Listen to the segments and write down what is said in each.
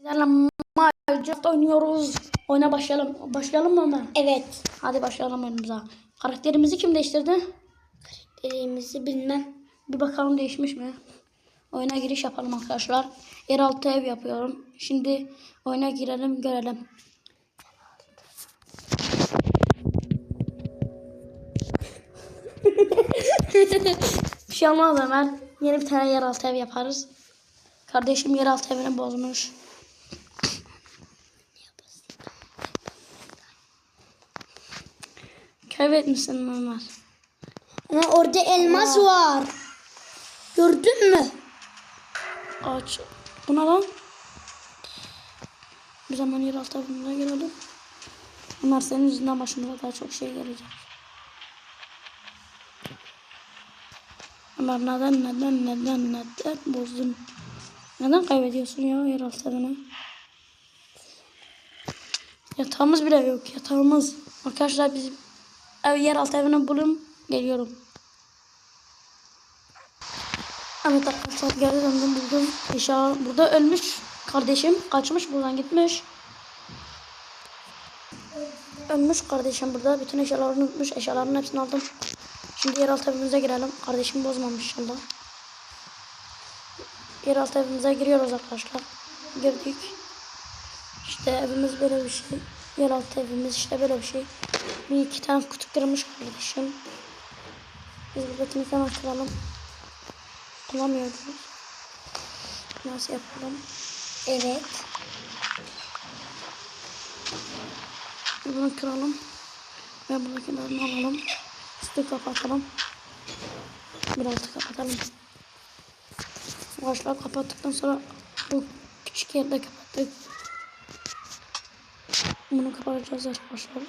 Sizlerle Minecraft oynuyoruz. Oyuna başlayalım. Başlayalım mı Ömer? Evet. Hadi başlayalım oyunumuza. Karakterimizi kim değiştirdi? Elimizi bilmem. Bir bakalım değişmiş mi? Oyuna giriş yapalım arkadaşlar. Yeraltı ev yapıyorum. Şimdi oyuna girelim görelim. bir şey olmaz Ömer. Yeni bir tane yeraltı ev yaparız. Kardeşim yeraltı evini bozmuş. Kaybetmişsin Ömer. Ama orada elmas var. Gördün mü? Aç. Bu ne lan? Bir zaman yeraltı evine gelelim. Ömer senin yüzünden başımıza daha çok şey gelecek. Ömer neden neden neden neden bozdun? Neden kaybediyorsun ya yeraltı evine? Yatağımız bile yok yatağımız. Arkadaşlar biz yeraltı evine bulun geliyorum. Evet arkadaşlar geri döndüm buldum. Eşya burada ölmüş kardeşim. Kaçmış buradan gitmiş. Ölmüş kardeşim burada. Bütün eşyalarını unutmuş. Eşyaların hepsini aldım. Şimdi yeraltı evimize girelim. Kardeşim bozmamış inşallah. Yeraltı evimize giriyoruz arkadaşlar. Girdik. İşte evimiz böyle bir şey. Yeraltı evimiz işte böyle bir şey. Bir iki tane kutu kırmış kardeşim. Biz buradakini hemen kıralım. Bulamıyoruz. Nasıl yapalım? Evet. Bunu kıralım. Ve buradakilerini alalım. Üstü kapatalım. Bir altı kapatalım. Başlar kapattıktan sonra bu küçük yerde kapattık. Bunu kapatacağız arkadaşlar.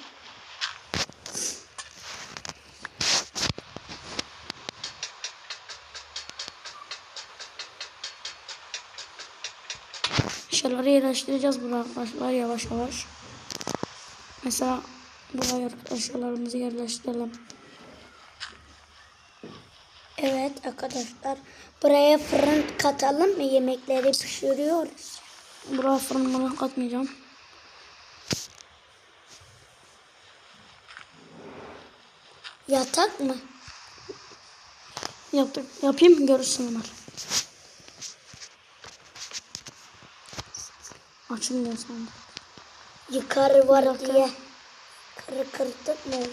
Eşyaları yerleştireceğiz buraya arkadaşlar yavaş yavaş. Mesela buraya eşyalarımızı yerleştirelim. Evet arkadaşlar. Buraya fırın katalım mı? Yemekleri pişiriyoruz. Buraya fırın katmayacağım. Yatak mı? Yaptık. Yapayım görürsün Ömer. Açılmıyor sandım. Yukarı var dakika. diye. Kırı kırdık mı olur?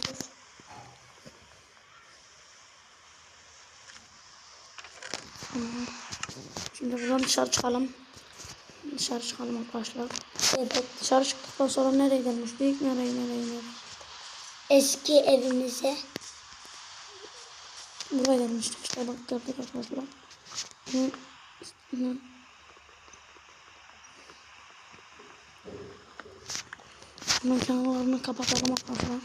Şimdi buradan dışarı çıkalım. Dışarı çıkalım arkadaşlar. Evet. Dışarı çıktıktan sonra nereye gelmiştik? Nereye nereye nereye? Eski evimize. Buraya gelmiştik işte bak gördük arkadaşlar. Bunun kenarlarını kapatalım arkadaşlar.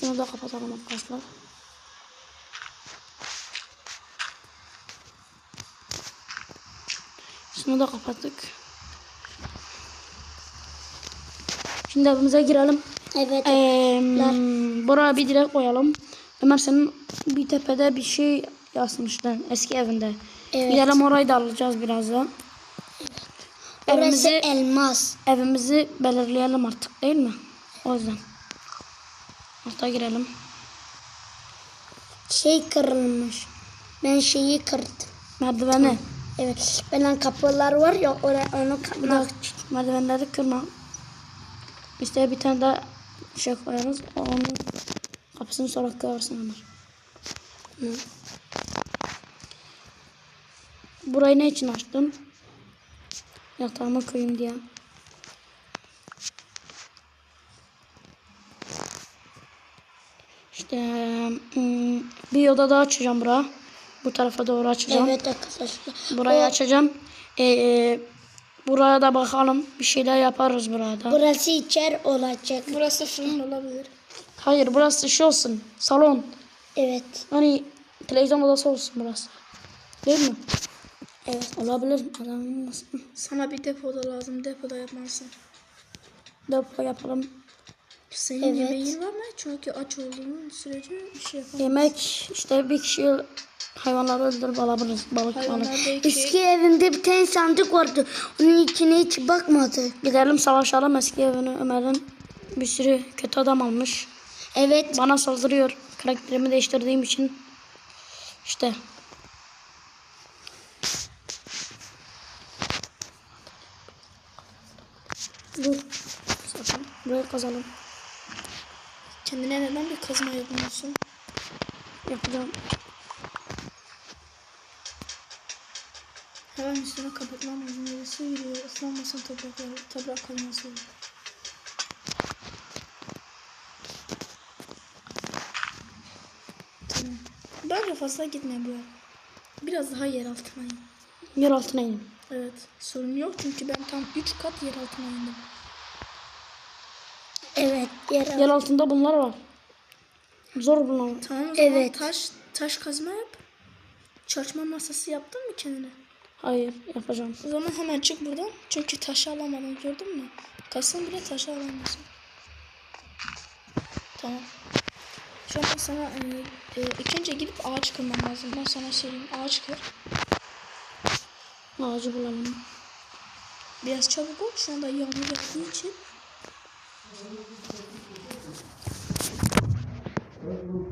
Şunu da kapatalım arkadaşlar. Şunu da kapattık. Şimdi evimize girelim. Evet. Ee, buraya bir direk koyalım. Ömer senin bir tepede bir şey yazmıştın eski evinde. Evet. Gidelim orayı da alacağız birazdan. Orası Evimizi, elmas. evimizi belirleyelim artık değil mi? O yüzden. Hatta girelim. Şey kırılmış. Ben şeyi kırdım. Merdiveni. Evet. Benden kapılar var ya oraya onu dakika merdivenleri kırma. İşte bir tane daha şey koyarız. Onun kapısını sonra kırarsın Ömer. Hı. Burayı ne için açtın? Yatağıma koyayım diye. İşte bir oda daha açacağım buraya. Bu tarafa doğru açacağım. Evet arkadaşlar. Burayı O- açacağım. Ee, buraya da bakalım. Bir şeyler yaparız burada. Burası içer olacak. Burası fırın olabilir. Hayır burası şey olsun. Salon. Evet. Hani televizyon odası olsun burası. Değil mi? Evet. Olabilir. Adam olmasın. Sana bir depo da lazım. Depoda yapmalısın. Depo yapalım. Senin Evet. yemeğin var mı? Çünkü aç olduğun sürece bir şey yapamazsın. Yemek işte bir kişi hayvanları öldürüp alabiliriz. Balık balık. Belki Eski evimde bir tane sandık vardı. Onun içine hiç bakmadı. Gidelim savaşalım eski evini. Ömer'in bir sürü kötü adam almış. Evet. Bana saldırıyor. Karakterimi değiştirdiğim için. İşte. Dur. Buraya kazalım. Kendine neden bir kazma yapmıyorsun? Yapacağım. Hemen üstüne kapatmam lazım. Neresi yürüyor? Islanmasın topraklar. Toprak kalması. Tamam. Bence fazla gitme bu. Biraz daha yer altına in. Yer altına inim. Evet. Sorun yok çünkü ben tam 3 kat yer altına indim. Evet. Yer Yer altında bunlar var. Zor bunlar. Tamam o zaman Evet. taş, taş kazma yap. Çalışma masası yaptın mı kendine? Hayır yapacağım. O zaman hemen çık buradan. Çünkü taşı alamadın gördün mü? Kaçsan bile taşı alamıyorsun. Tamam. Şu an sana e, e, ilk önce gidip ağaç kırman lazım. Ben sana söyleyeyim. Ağaç kır. Ağacı bulalım. Biraz çabuk ol. Şu anda yağmur yağdığı için. Thank you.